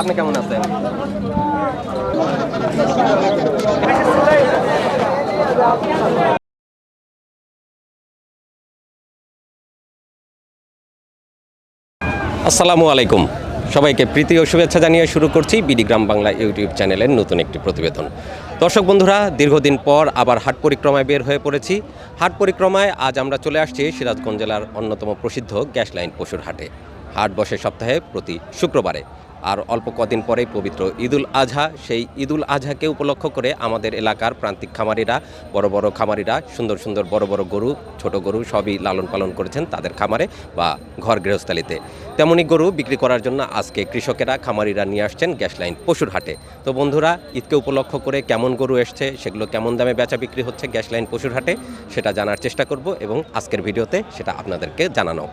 আপনি কেমন আছেন? আসসালামু আলাইকুম। সবাইকে প্রীতি ও শুভেচ্ছা জানিয়ে শুরু করছি বিডি গ্রাম বাংলা ইউটিউব চ্যানেলের নতুন একটি প্রতিবেদন। দর্শক বন্ধুরা, দীর্ঘদিন পর আবার হাট পরিক্রমায় বের হয়ে পড়েছি। হাট পরিক্রমায় আজ আমরা চলে আসছি সিরাজগঞ্জ জেলার অন্যতম প্রসিদ্ধ গ্যাস লাইন পশুর হাটে। হাট বসে সপ্তাহে প্রতি শুক্রবারে। আর অল্প কদিন পরেই পবিত্র ঈদুল আজহা। সেই ঈদুল আজহাকে উপলক্ষ করে আমাদের এলাকার প্রান্তিক খামারিরা, বড় বড় খামারিরা, সুন্দর সুন্দর বড় বড় গরু, ছোট গরু সবই লালন পালন করেছেন তাদের খামারে বা ঘর গৃহস্থালিতে। তেমনই গরু বিক্রি করার জন্য আজকে কৃষকেরা, খামারিরা নিয়ে আসছেন গ্যাস লাইন পশুর হাটে। তো বন্ধুরা, ঈদকে উপলক্ষ করে কেমন গরু এসছে, সেগুলো কেমন দামে বেচা বিক্রি হচ্ছে গ্যাস লাইন পশুর হাটে, সেটা জানার চেষ্টা করব এবং আজকের ভিডিওতে সেটা আপনাদেরকে জানানো।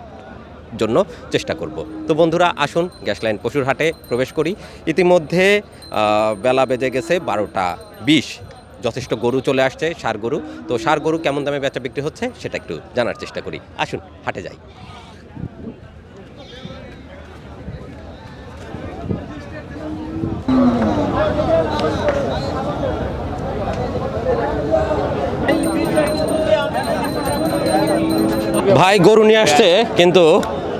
জন্য চেষ্টা করব। তো বন্ধুরা, আসুন গ্যাস লাইন পশুর হাটে প্রবেশ করি। ইতিমধ্যে বেলা বেজে গেছে বারোটা বিশ। যথেষ্ট গরু চলে আসছে, সার গরু। তো সার গরু কেমন দামে বেচা বিক্রি হচ্ছে সেটা একটু জানার চেষ্টা করি। আসুন, হাটে যাই। ভাই, গরু নিয়ে আসছে, কিন্তু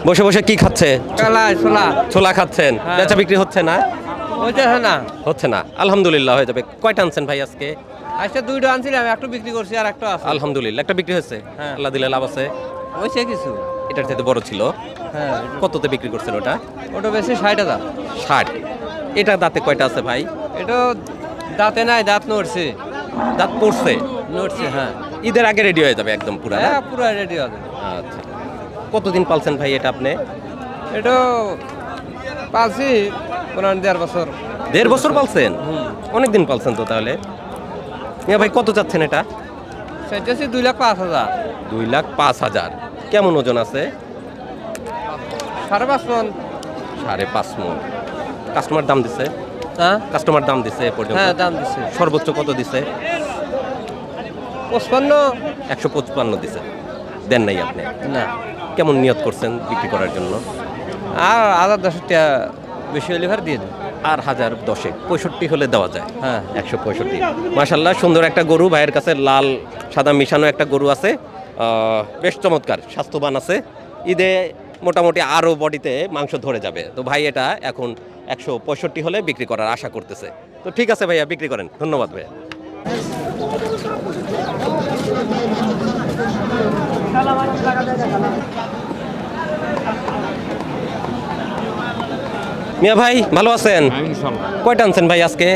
বসে বসে কি খাচ্ছে? ছোলা ছোলা। খাচ্ছেন? হ্যাঁ। বেচা বিক্রি হচ্ছে না? না। হচ্ছে না। আলহামদুলিল্লাহ হয়ে যাবে। কয়টা আনছেন ভাই আজকে? আজকে দুইটা আনছিলাম একটা বিক্রি করছি আর একটা আছে। আলহামদুলিল্লাহ একটা বিক্রি হয়েছে? হ্যাঁ। আল্লাহ দিলে লাভ আছে। হয়েছে কিছু। এটার চাইতে বড় ছিল? হ্যাঁ। কততে বিক্রি করছেন ওটা? ওটা বেশি ষাট হাজার। ষাট। এটা দাঁতে কয়টা আছে ভাই? এটা দাঁতে নাই দাঁত নড়ছে। দাঁত পড়ছে নড়ছে হ্যাঁ। ঈদের আগে রেডি হয়ে যাবে একদম পুরো হ্যাঁ পুরো রেডি হবে। আচ্ছা। কতদিন পালছেন ভাই এটা আপনি? এটা পালছি পনেরো দেড় বছর। দেড় বছর পালছেন? অনেক দিন পালছেন তো তাহলে। মিয়া ভাই কত চাচ্ছেন এটা? সেটাছি দুই লাখ পাঁচ হাজার। দুই লাখ পাঁচ হাজার। কেমন ওজন আছে? সাড়ে পাঁচ মন। সাড়ে পাঁচ মন। কাস্টমার দাম দিছে? হ্যাঁ? কাস্টমার দাম দিছে পর্যন্ত? হ্যাঁ দাম দিচ্ছে সর্বোচ্চ কত দিছে? পঁচপান্ন। একশো পঁচপান্ন দিছে। দেন নাই আপনি? না। কেমন নিয়ত করছেন বিক্রি করার জন্য? আর হাজার দশ টাকা বেশি হলে ভার দিয়ে দেবো আর হাজার দশেক পঁয়ষট্টি হলে দেওয়া যায়। হ্যাঁ। একশো পঁয়ষট্টি। মাসাল্লাহ সুন্দর একটা গরু ভাইয়ের কাছে লাল সাদা মিশানো একটা গরু আছে। বেশ চমৎকার স্বাস্থ্যবান আছে। ঈদে মোটামুটি আরও বডিতে মাংস ধরে যাবে। তো ভাই এটা এখন একশো পঁয়ষট্টি হলে বিক্রি করার আশা করতেছে। তো ঠিক আছে ভাইয়া বিক্রি করেন। ধন্যবাদ ভাইয়া। মিয়া ভাই ভালো আছেন? কয়টা আনছেন ভাই আজকে?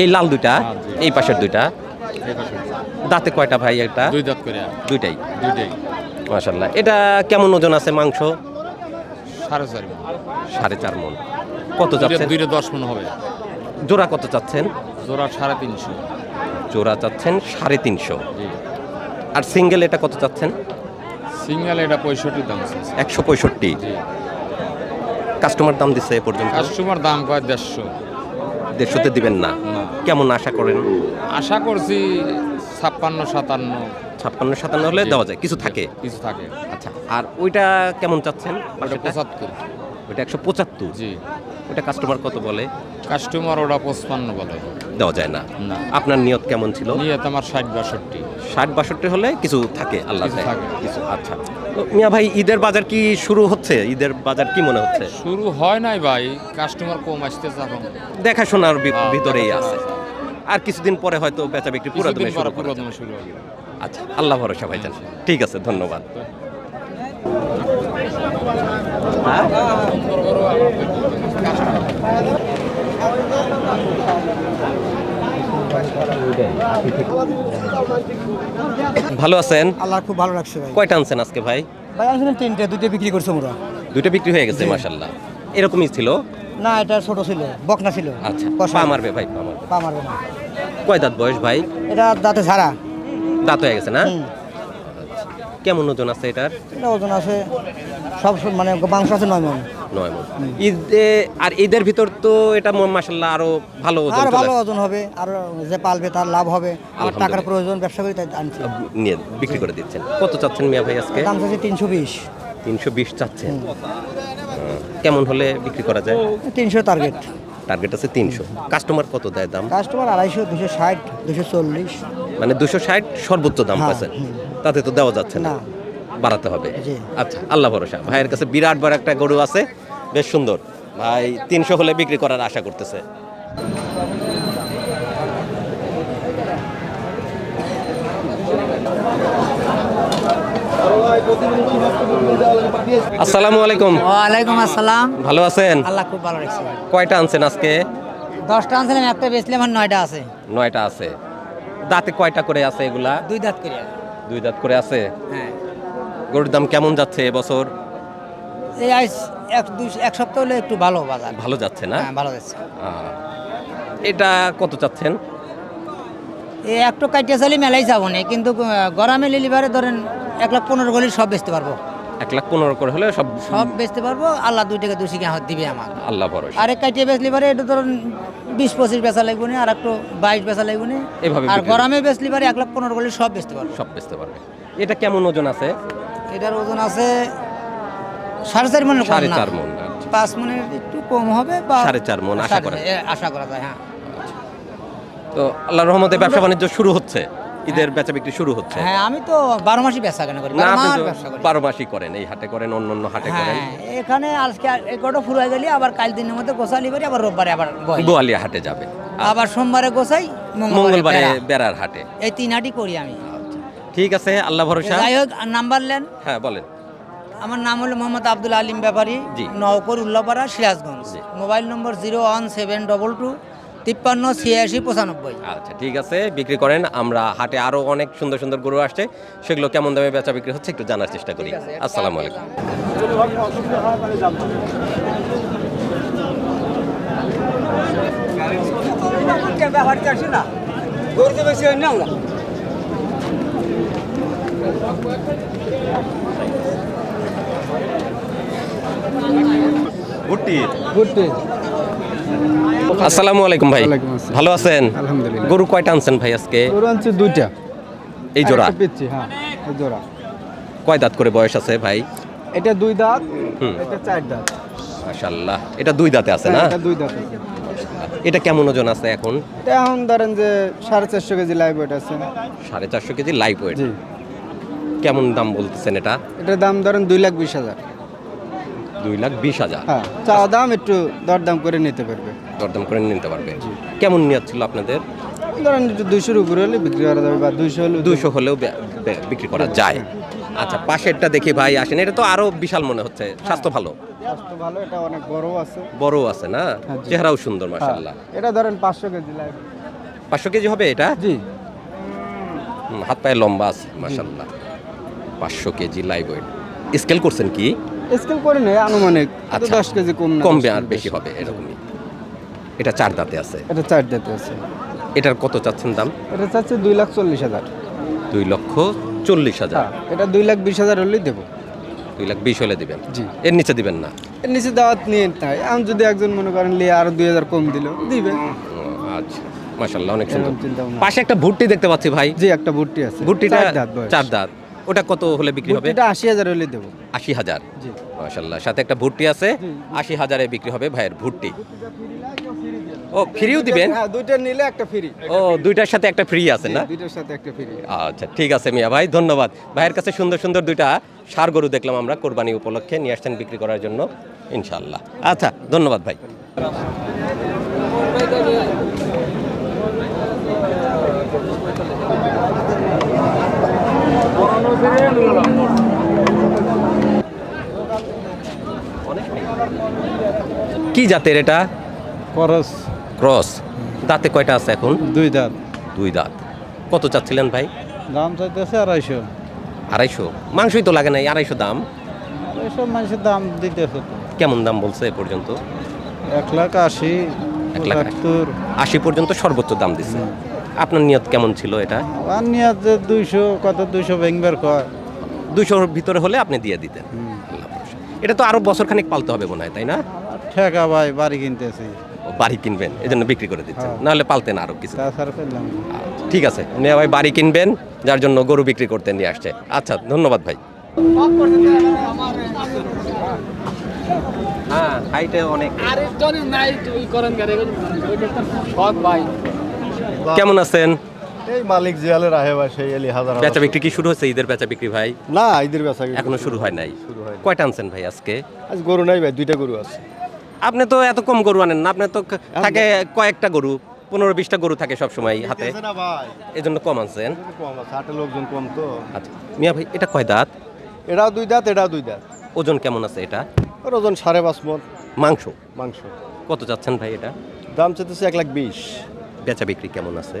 এই লাল দুইটা হ্যাঁ, এই পাশের দুইটা। দাঁতে কয়টা ভাই একটা? দুই দাঁত করে। দুইটাই। দুইটাই। মাশাল্লাহ এটা কেমন ওজন আছে মাংস? সাড়ে চার মণ। সাড়ে চার মন। কত দুইটা চাচ্ছেন? দুইটা দশ মন হবে। জোড়া কত চাচ্ছেন? জোড়া সাড়ে তিনশো। জোড়া চাচ্ছেন সাড়ে তিনশো। আর সিঙ্গেল এটা কত চাচ্ছেন? সিঙ্গেল এটা পঁয়ষট্টি দাম একশো পঁয়ষট্টি। কাস্টমার দাম দিচ্ছে এ পর্যন্ত? কাস্টমার দাম কয় দেড়শো। দেড়শোতে দিবেন না? কেমন আশা করেন? আশা করছি ছাপ্পান্ন সাতান্ন। ছাপ্পান্ন সাতান্ন হলে দেওয়া যায়। কিছু থাকে? কিছু থাকে। আচ্ছা আর ওইটা কেমন চাচ্ছেন? ওটা পঁচাত্তর। ওইটা একশো পঁচাত্তর? জি। ওইটা কাস্টমার কত বলে? কাস্টমার ওটা পঁচপান্ন বলে। দেওয়া যায় না। আপনার নিয়ত কেমন ছিল? নিয়ে তোমার ষাট বাষট্টি। ষাট বাষট্টি হলে কিছু থাকে আল্লাহ কিছু কিছু আচ্ছা। মিয়া ভাই ঈদের বাজার কি শুরু হচ্ছে? ঈদের বাজার কি মনে হচ্ছে? শুরু হয় নাই ভাই কাস্টমার কম আসতেছে এখন দেখাশোনার হ্যাঁ, ভিতরেই আছে। আর কিছুদিন পরে হয়তো বেচা বিক্রি পুরো কিছুদিন শুরু শুরু আচ্ছা আল্লাহ ভরসা ভাইজান। ঠিক আছে ধন্যবাদ। ভালো আছেন? আল্লাহ খুব ভালো লাগছে ভাই। কয়টা আনছেন আজকে ভাই? ভাই আনছেন তিনটে দুইটা বিক্রি করছে আমরা দুটো বিক্রি হয়ে গেছে মাশাল্লাহ এরকমই ছিল? না এটা ছোট ছিল বকনা ছিল। আচ্ছা। পা মারবে ভাই পা মারবে। পা মারবে না। কয় দাঁত বয়স ভাই? এটা দাঁতে ছাড়া দাঁত হয়ে গেছে না। কেমন ওজন আছে এটার? এটা ওজন আছে সব মানে মাংস আছে নয় মন। নয় মণ ঈদে আর ঈদের ভিতর তো এটা মাসাল্লাহ আরও ভালো ওজন আর ভালো ওজন হবে আর যে পালবে তার লাভ হবে। আমার টাকার প্রয়োজন ব্যবসা করি তাই আনছি। নিয়ে বিক্রি করে দিচ্ছেন। কত চাচ্ছেন মিয়া ভাই আজকে? দাম চাচ্ছে তিনশো বিশ। তিনশো বিশ চাচ্ছেন। কেমন হলে বিক্রি করা যায়? তিনশো টার্গেট। টার্গেট আছে তিনশো। কাস্টমার কত দেয় দাম? কাস্টমার আড়াইশো দুশো ষাট দুশো চল্লিশ। মানে দুশো ষাট সর্বোচ্চ দাম হ্যাঁ, পাচ্ছেন। তাতে তো দেওয়া যাচ্ছে না। বাড়াতে হবে। আচ্ছা আল্লাহ ভরসা। ভাইয়ের কাছে বিরাট বড় একটা গরু আছে বেশ সুন্দর। ভাই তিনশো হলে বিক্রি করার আশা করতেছে। আসসালামু আলাইকুম। ওয়ালাইকুম আসসালাম। ভালো আছেন? আল্লাহ খুব ভালো রাখছে। কয়টা আনছেন আজকে? দশটা আনছিলাম একটা বেচলাম আর নয়টা আছে। নয়টা আছে। দাঁতে কয়টা করে আছে এগুলা? দুই দাঁত করে দুই দাঁত করে আছে। হ্যাঁ। গরুর দাম কেমন যাচ্ছে এবছর? এই আজ এক দুই এক সপ্তাহ হলে একটু ভালো বাজার। ভালো যাচ্ছে না? হ্যাঁ ভালো যাচ্ছে। আহ, এটা কত চাচ্ছেন? এই একটু কাটিয়ে চালি মেলাই যাব না কিন্তু আহ, গরমে লিলিভারে ধরেন এক লাখ পনেরো গলি সব বেচতে পারব। এক লাখ পনেরো করে হলে সব সব বেচতে পারব আল্লাহ দুই টাকা দুশি হাত দিবে আমার আল্লাহ ভরসা। আর এক কাটিয়ে বেচলি পারে এটা ধরুন বিশ পঁচিশ বেচা লাগবে না আর একটু বাইশ বেচা লাগবে না। এভাবে আর গরমে বেচলি পারে এক লাখ পনেরো করলে সব বেচতে পারবে। সব বেচতে পারবে। এটা কেমন ওজন আছে? এটার ওজন আছে সাড়ে চার মনের সাড়ে চার মন আচ্ছা। পাঁচ মনের একটু কম হবে বা সাড়ে চার মন আশা করা আশা করা যায় হ্যাঁ। তো আল্লাহ রহমতে ব্যবসা বাণিজ্য শুরু হচ্ছে। ঈদের বেচা বিক্রি শুরু হচ্ছে। হ্যাঁ আমি তো বারো মাসই ব্যবসা কেন করি না বারো আপনি তো বারো মাসই করেন এই হাটে করেন অন্য অন্য হাটে করেন। হ্যাঁ এখানে আজকে এগারোটা ফুল হয়ে গেলি আবার কাল দিনের মধ্যে গোসালি করি আবার রোববারে আবার গোয়ালিয়া হাটে যাবে। আবার সোমবারে গোসাই মঙ্গলবারে বেড়ার হাটে। এই তিন হাটই করি আমি। ঠিক আছে আল্লাহ ভরসা। যাই হোক নাম্বার লেন হ্যাঁ বলেন। আমার নাম হলো Mohammad Abdul Alim Byapari. Naokar Ullapara Sirajganj. Mobile number zero one seven double two তিপ্পান্ন ছিয়াশি পঁচানব্বই। আচ্ছা ঠিক আছে বিক্রি করেন। আমরা হাটে আরও অনেক সুন্দর সুন্দর গরু আসছে। সেগুলো কেমন দামে বেচা বিক্রি হচ্ছে একটু জানার চেষ্টা করি। আসসালামু আলাইকুম। আসসালামু আলাইকুম ভাই। ভালো আছেন? আলহামদুলিল্লাহ। গরু কয়টা আনছেন ভাই আজকে? গরু আনছি দুইটা। এই জোড়া? একটা হ্যাঁ এই জোড়া। কয় দাঁত করে বয়স আছে ভাই? এটা দুই দাঁত এটা চার দাঁত। মাশাল্লাহ এটা দুই দাঁতে আছে না? হ্যাঁ, এটা দুই দাঁত। এটা কেমন ওজন আছে এখন? এটা এখন ধরেন যে সাড়ে চারশো কেজি লাইভ ওয়েট আছে। সাড়ে চারশো কেজি লাইভ ওয়েট কেমন দাম বলতেছেন এটা? এটার দাম ধরেন দুই লাখ বিশ হাজার। দুই লাখ বিশ হাজার। হ্যাঁ চা দাম একটু দরদাম করে নিতে পারবে। দরদাম করে নিতে পারবে। কেমন নিয়ত ছিল আপনাদের? ধরেন একটু দুইশোর উপরে হলে বিক্রি করা যাবে বা দুইশো হলে দুইশো হলেও বিক্রি করা যায়। আচ্ছা পাশেরটা দেখি ভাই আসেন। এটা তো আরও বিশাল মনে হচ্ছে। স্বাস্থ্য ভালো? স্বাস্থ্য ভালো এটা অনেক বড় আছে। বড় আছে না? হ্যাঁ, চেহারাও সুন্দর হ্যাঁ, মাশাল্লাহ এটা ধরেন পাঁচশো কেজি লাইভ পাঁচশো কেজি হবে এটা? জি। হাত পায়ে লম্বা আছে মাশাল্লাহ পাঁচশো কেজি লাইভ ওয়েট। স্কেল করছেন কি? স্কেল করে নেই আনুমানিক। আচ্ছা। দশ কেজি কম না কম দশ কেজি আর বেশি। হবে এরকমই। এটা চার দাঁতে আছে। এটা চার দাঁতে আছে। এটার কত চাচ্ছেন দাম? এটা চাচ্ছে দুই লাখ চল্লিশ হাজার। দুই লক্ষ চল্লিশ হাজার। হ্যাঁ এটা দুই লাখ বিশ হাজার হলেই দেবো। দুই লাখ বিশ হলে দিবেন? জি। এর নিচে দিবেন না? এর নিচে দাওয়াত নিয়ে তাই। আমি যদি একজন মনে করেন লিয়ে আরও দুই হাজার কম দিল দিবে। আচ্ছা। মাশাল্লাহ অনেক সুন্দর। পাশে একটা ভুট্টি দেখতে পাচ্ছি ভাই। জি একটা ভুট্টি আছে। ভুট্টিটা চার দাঁত চার দাঁত। ওটা কত হলে বিক্রি হবে? এটা আশি হাজার হলে দেবো। আশি হাজার? জি। মাশাল্লাহ সাথে একটা ভুট্টি আছে। আশি হাজারে বিক্রি হবে ভাইয়ের ভুট্টি। ও ফ্রিও দিবেন? হ্যাঁ দুইটা নিলে একটা ফ্রি ও দুইটার সাথে একটা ফ্রি আছে না? দুইটার সাথে একটা ফ্রি আচ্ছা ঠিক আছে মিয়া ভাই ধন্যবাদ। ভাইয়ের কাছে সুন্দর সুন্দর দুইটা সার গরু দেখলাম আমরা কোরবানি উপলক্ষে নিয়ে আসছেন বিক্রি করার জন্য ইনশাল্লাহ আচ্ছা ধন্যবাদ ভাই। কি জাতের এটা? খরচ ক্রস। দাঁতে কয়টা আছে এখন? দুই দাঁত। দুই দাঁত। কত চাচ্ছিলেন ভাই? দাম চাইতেছে আড়াইশো। আড়াইশো? মাংসই তো লাগে নাই আড়াইশো দাম। আড়াইশো মানুষের দাম দিতেছে কেমন দাম বলছে এ পর্যন্ত? এক লাখ আশি এক লাখ আশি। আশি পর্যন্ত সর্বোচ্চ দাম দিছে। আপনার নিয়ত কেমন ছিল এটা? আর নিয়ে যে দুইশো কত দুইশো ব্যাংবার কয় দুশোর ভিতরে হলে আপনি দিয়ে দিতেন। এটা তো আরও বছর খানিক পালতে হবে মনে হয় তাই না? আমার ঠেকা ভাই বাড়ি কিনতেছি। বাড়ি কিনবেন এজন্য বিক্রি করে দিচ্ছেন। হ্যাঁ। নাহলে পালতেন আরও কিছু। তাছাড়া পেলাম আচ্ছা, ঠিক আছে। মেয়া ভাই বাড়ি কিনবেন যার জন্য গরু বিক্রি করতে নিয়ে আসছে। আচ্ছা ধন্যবাদ ভাই। হ্যাঁ হাইটে অনেক। কেমন আছেন? এই মালিক জিয়ালের আহে ভাই সেই এলি হাজার বেচা বিক্রি কি শুরু হচ্ছে ঈদের বেচা বিক্রি ভাই? না ঈদের বেচা এখনও শুরু হয় নাই। শুরু হয়নি। কয়টা আনছেন ভাই আজকে? আজ গরু নাই ভাই দুইটা গরু আছে। আপনি তো এত কম গরু আনেন না আপনি তো থাকে কয়েকটা গরু পনেরো বিশটা গরু থাকে সব সময় হাতে। এই জন্য কম আনছেন। কম আছে হাটে লোকজন কম তো। আচ্ছা মিয়া ভাই এটা কয় দাঁত? এটাও দুই দাঁত এটাও দুই দাঁত। ওজন কেমন আছে এটা? ওজন সাড়ে পাঁচ মন। মাংস? মাংস। কত চাচ্ছেন ভাই এটা? দাম চাইতেছে এক লাখ বিশ। বেচা বিক্রি কেমন আছে?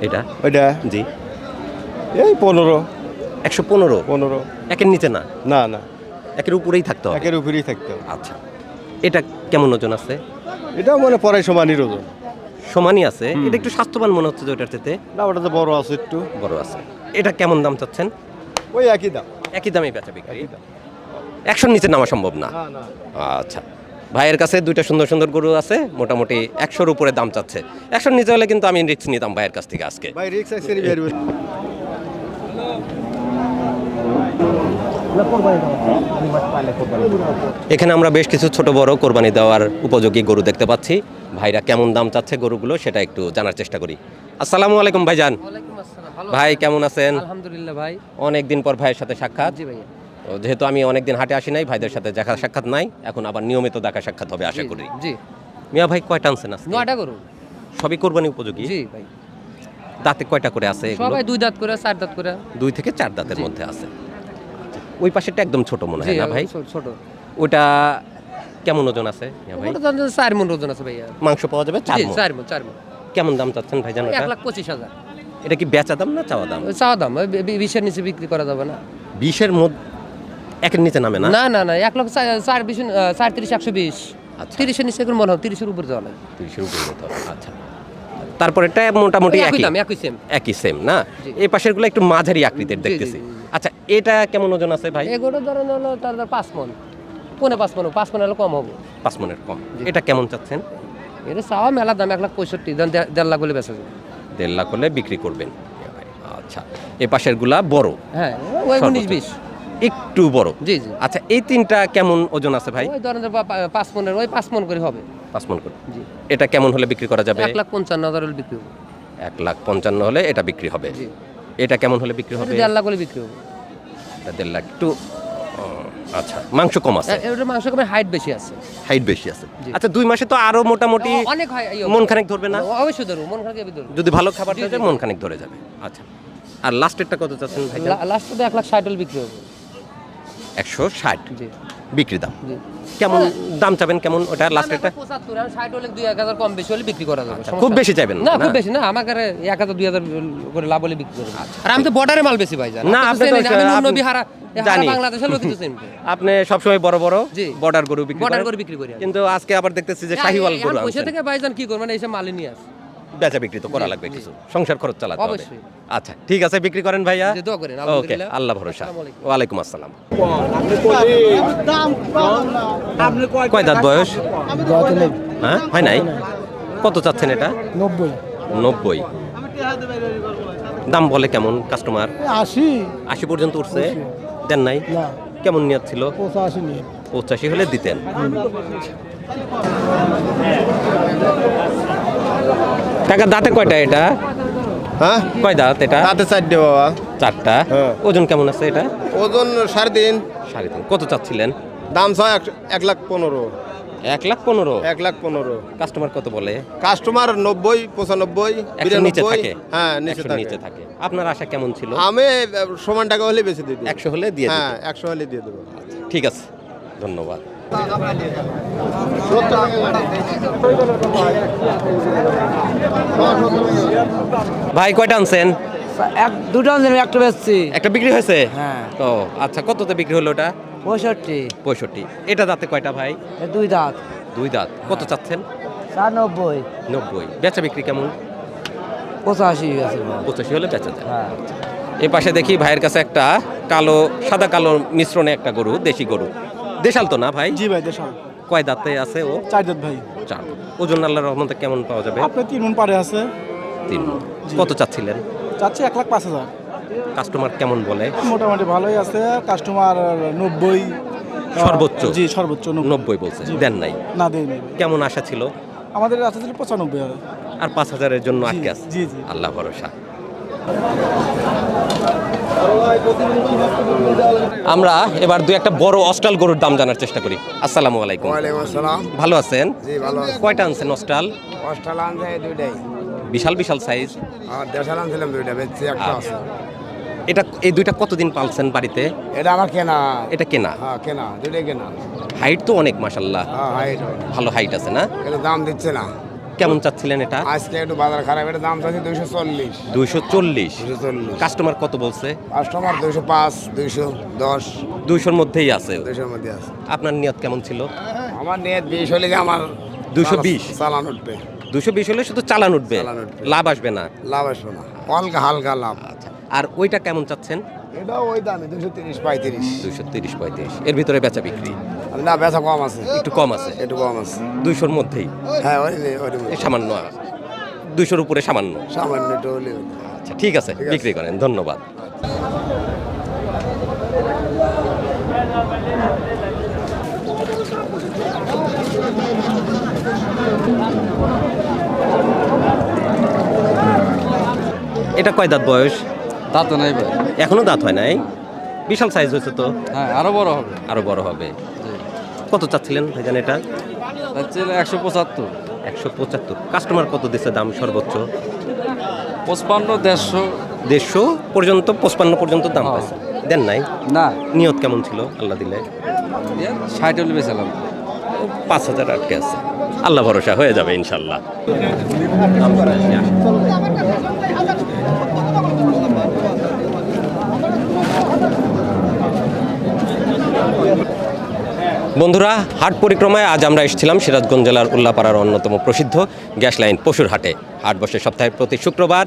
এটা? ওইটা? জি। এই পনেরো। একশো পনেরো? পনেরো। একের নিচে না? না না। একের উপরেই থাকতে হবে? একের উপরেই থাকতে হবে। আচ্ছা। এটা কেমন ওজন আছে? এটাও মানে পরে সমানই ওজন। সমানই আছে? এটা একটু স্বাস্থ্যবান মনে হচ্ছে যে ওটার চেতে না ওটা তো বড় আছে একটু। বড় আছে। এটা কেমন দাম চাচ্ছেন? ওই একই দাম। একই দামে বেচা বিক্রি। একশোর নিচে নামা সম্ভব না। আচ্ছা। ভাইয়ের কাছে দুইটা সুন্দর সুন্দর গরু আছে মোটামুটি একশোর উপরে দাম চাচ্ছে। একশোর নিচে হলে কিন্তু আমি রিক্স নিতাম ভাইয়ের কাছ থেকে আজকে। ভাই রিক্স আছে নি বের এখানে আমরা বেশ কিছু ছোট বড় কোরবানি দেওয়ার উপযোগী গরু দেখতে পাচ্ছি। ভাইরা কেমন দাম চাচ্ছে গরুগুলো সেটা একটু জানার চেষ্টা করি। আসসালামু আলাইকুম ভাইজান। ভাই কেমন আছেন? আলহামদুলিল্লাহ ভাই। অনেকদিন পর ভাইয়ের সাথে সাক্ষাৎ। জি ভাইয়া। যেহেতু আমি অনেকদিন হাটে আসি নাই ভাইদের সাথে দেখা সাক্ষাৎ নাই এখন আবার নিয়মিত দেখা সাক্ষাৎ হবে আশা করি। জি। মিয়া ভাই কয়টা আনছেন আজকে? নয়টা করুন সবই কোরবানি উপযোগী? জি ভাই। দাঁতে কয়টা করে আছে সবাই দুই দাঁত করে চার দাঁত করে। দুই থেকে চার দাঁতের মধ্যে আছে। ওই পাশেরটা একদম ছোট মনে হয় না ভাই? ছোট- ওটা কেমন ওজন আছে ভাই? ওটা চার মন ওজন আছে ভাইয়া। মাংস পাওয়া যাবে চার জি চার মন চার মন কেমন দাম চাচ্ছেন ভাই জানো এক লাখ পঁচিশ হাজার। এটা কি বেচা দাম না চাওয়া দাম? চাওয়া দাম বিশের নিচে বিক্রি করা যাবে না। বিশের মধ্যে একের নিচে নামে না? না না না এক লক্ষ চার বিশ আহ, চার তিরিশ একশো বিশ। আচ্ছা। তিরিশের নিচে এখন মনে হয় তিরিশের উপরে যাওয়া লাগে তিরিশের উপরে যেতে আচ্ছা। তারপরে এটা মোটামুটি একই দাম একই সেম একই সেম না। এই পাশেরগুলো একটু মাঝারি আকৃতির দেখতেছি। আচ্ছা এটা কেমন ওজন আছে ভাই? এগুলো ধরেন হলো তার পাঁচ মন। পনেরো পাঁচ মন পাঁচ মন হলে কম হবে। পাঁচ মনের কম। এটা কেমন চাচ্ছেন? এটা চাওয়া মেলা দাম এক লাখ পঁয়ষট্টি দেড় লাখ বলে বেচা যাবে দেড় লাখ হলে বিক্রি করবেন। আচ্ছা এ পাশেরগুলা বড়? হ্যাঁ ওই উনিশ বিশ। একটু বড়। জি জি। আচ্ছা এই তিনটা কেমন ওজন আছে ভাই? ওই ধরেন পাঁচ মনের ওই পাঁচ মন করে হবে। পাঁচ মন করে। জি। এটা কেমন হলে বিক্রি করা যাবে? এক লাখ পঞ্চান্ন হাজার হলে বিক্রি হবে। এক লাখ পঞ্চান্ন হলে এটা বিক্রি হবে। জি। এটা কেমন হলে বিক্রি হবে? দেড় লাখ হলে বিক্রি হবে। এটা দেড় লাখ। একটু আচ্ছা মাংস কম আছে? এ- এটার মাংস কমে হাইট বেশি আছে। হাইট বেশি আছে। আচ্ছা দুই মাসে তো আরও মোটামুটি অনেক হয় মন খানিক ধরবে না? অবশ্যই ধরবো মন খারাপ ধরবো। যদি ভালো খাবার দেওয়া যায় মন খানিক ধরে যাবে। আচ্ছা আর লাস্টেরটা কত চাচ্ছেন ভাই লাস্ট তো এক লাখ ষাট হলে বিক্রি হবে। একশো ষাট বিক্রি দাম। কেমন দাম চাবেন? কেমন? ওটা পঁচাত্তর ষাট হলে দুই এক হাজার কম বেশি হলে বিক্রি করা যাবে আচ্ছা, খুব বেশি চাইবেন না না? খুব বেশি না আমার কাছে এক হাজার দুই হাজার করে লাভ হলে বিক্রি করব আর আমি তো বর্ডারে মাল বেশি জান না, আপনি তো- জানি। বাংলাদেশের লোক কিছু চিনবে আপনি সবসময় বড় বড়। বর্ডার গরু বিক্রি বর্ডার। করে বিক্রি করি কিন্তু আজকে আবার দেখতেছি যে শাহিওয়াল গরু পয়সা থেকে ভাইজান কি করবেন? এইসব মালে নিয়ে আস। বেচা বিক্রি তো করা লাগবে কিছু। সংসার খরচ চালাতে হবে। আচ্ছা ঠিক আছে বিক্রি করেন ভাইয়া? ওকে আল্লাহ ভরসা। ওয়ালাইকুম আসসালাম। কয় দাঁত বয়স? হ্যাঁ হয় নাই? কত চাচ্ছেন এটা? নব্বই। নব্বই। দাম বলে কেমন কাস্টমার আশি। আশি পর্যন্ত উঠছে? দেন নাই? কেমন নিয়াত ছিল? পঁচাশি নিয়ে। পঁচাশি হলে দিতেন। টাকা দাঁতে কয়টা এটা? হ্যাঁ? কয় দাঁত এটা? তাতে চারটে বাবা। চারটা। হ্যাঁ। ওজন কেমন আছে এটা? ওজন সাড়ে তিন। সাড়ে তিন। কত চাচ্ছিলেন? দাম ছয় এক- লাখ পনেরো। এক লাখ পনেরো? এক লাখ পনেরো। কাস্টমার কত বলে? কাস্টমার নব্বই পঁচানব্বই নিচে থাকে? হ্যাঁ নিচে থাকে নিচে থাকে। আপনার আশা কেমন ছিল? আমি সমান টাকা হলে বেশি দিয়ে দিই একশো হলে দিয়ে হ্যাঁ। একশো হলে দিয়ে দেবো। ঠিক আছে। ধন্যবাদ। ভাই কয়টা আনছেন? এক দুটো আনছিলাম একটা বেচছি। একটা বিক্রি হয়েছে? হ্যাঁ। তো আচ্ছা কততে বিক্রি হলো ওটা? পঁয়ষট্টি। পঁয়ষট্টি। এটা দাঁতে কয়টা ভাই? দুই দাঁত। দুই দাঁত। কত চাচ্ছেন? চার নব্বই। নব্বই। বেচা বিক্রি কেমন? পঁচাশি আছে পঁচাশি হলে বেচা যায়। হ্যাঁ। এ পাশে দেখি ভাইয়ের কাছে একটা কালো সাদা কালো মিশ্রণে একটা গরু দেশি গরু। দেশাল তো না ভাই? জি ভাই দেশাল। কয় দাঁতে আছে ও? চার দাঁত ভাই। চার। ওজন আল্লাহর রহমতে কেমন পাওয়া যাবে? আপনার তিন মন পারে আছে। তিন কত চাচ্ছিলেন? চাচ্ছি এক লাখ পাঁচ হাজার। কাস্টমার কেমন বলে? মোটামুটি ভালোই আছে। কাস্টমার নব্বই। সর্বোচ্চ? জি সর্বোচ্চ নব্বই। বলছে। দেন নাই? না দেয় নেই। কেমন আশা ছিল? আমাদের আশা ছিল পঁচানব্বই আর পাঁচ হাজারের জন্য আটকে আছে। জি, জি। আল্লাহ ভরসা। আমরা এবার দুই একটা বড় অস্টাল গরুর দাম জানার চেষ্টা করি। আসসালামু আলাইকুম। ভালো আছেন? কয়টা আনছেন অস্টাল অস্টাল দুইটাই। বিশাল বিশাল সাইজ দুইটা একটা এটা এই দুইটা কতদিন পালছেন বাড়িতে? এটা আমার কেনা। এটা কেনা? হ্যাঁ কেনা দুইটাই কেনা। হাইট তো অনেক মাসাল্লাহ হ্যাঁ হাইট ভালো হাইট আছে না? এটা দাম দিচ্ছে না। কেমন চাচ্ছিলেন এটা? আজকে একটু বাজার খারাপ এটা দাম চাচ্ছি দুইশো চল্লিশ। দুইশো চল্লিশ। কাস্টমার কত বলছে? কাস্টমার দুইশো পাঁচ দুইশো দশ। দুইশোর মধ্যেই আছে। দুইশোর মধ্যে আছে। আপনার নিয়ত কেমন ছিল? আমার নেট বিশ হলে গিয়ে আমার 220 চালান উঠবে। দুশো বিশ হলে শুধু চালান উঠবে। লাভ আসবে না? লাভ আসবে না। হালকা হালকা লাভ। আচ্ছা। আর ওইটা কেমন চাচ্ছেন? এটাও ওই দামে দুশো তিরিশ পঁয়ত্রিশ। দুইশো তিরিশ পঁয়ত্রিশ। এর ভিতরে বেচা বিক্রি? না বেচা কম আছে। একটু কম আছে? একটু কম আছে। দুইশোর মধ্যেই? হ্যাঁ ওই সামান্য দুইশোর উপরে সামান্য? সামান্য একটু হলে আচ্ছা ঠিক আছে। বিক্রি করেন ধন্যবাদ। এটা কয় দাঁত বয়স? তা তো নাই ভাই। এখনও দাঁত হয় নাই? বিশাল সাইজ হয়েছে তো। হ্যাঁ আরও বড় হবে। আরও বড় হবে। কত চাচ্ছিলেন ভাইজান এটা? একশো পঁচাত্তর। একশো পঁচাত্তর। কাস্টমার কত দিচ্ছে দাম সর্বোচ্চ? পঁচপান্ন দেড়শো। দেড়শো পর্যন্ত পঁচপান্ন পর্যন্ত দাম হ্যাঁ। পাইছে। দেন নাই? না। নিয়ত কেমন ছিল আল্লাহ দিলে? ষাট হলে বেছিলাম পাঁচ হাজার আটকে আছে। আল্লাহ ভরসা হয়ে যাবে ইনশাল্লাহ। বন্ধুরা, হাট পরিক্রমায় আজ আমরা এসেছিলাম সিরাজগঞ্জ জেলার উল্লাপাড়ার অন্যতম প্রসিদ্ধ গ্যাস লাইন পশুর হাটে। হাট বসে সপ্তাহের প্রতি শুক্রবার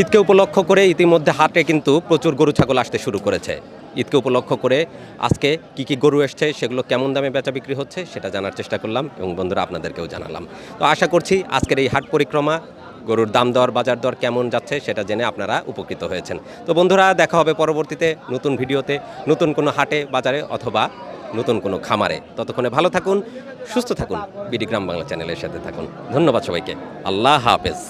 ঈদকে উপলক্ষ করে ইতিমধ্যে হাটে কিন্তু প্রচুর গরু, ছাগল আসতে শুরু করেছে। ঈদকে উপলক্ষ করে আজকে কি কি গরু এসছে, সেগুলো কেমন দামে বেচা বিক্রি হচ্ছে সেটা জানার চেষ্টা করলাম এবং বন্ধুরা আপনাদেরকেও জানালাম। তো আশা করছি আজকের এই হাট পরিক্রমা, গরুর দাম দর, বাজার দর কেমন যাচ্ছে সেটা জেনে আপনারা উপকৃত হয়েছেন। তো বন্ধুরা, দেখা হবে পরবর্তীতে নতুন ভিডিওতে, নতুন কোনো হাটে, বাজারে অথবা নতুন কোনো খামারে। ততক্ষণে ভালো থাকুন, সুস্থ থাকুন। বিডি গ্রাম বাংলা চ্যানেলের সাথে থাকুন। ধন্যবাদ সবাইকে। আল্লাহ হাফেজ।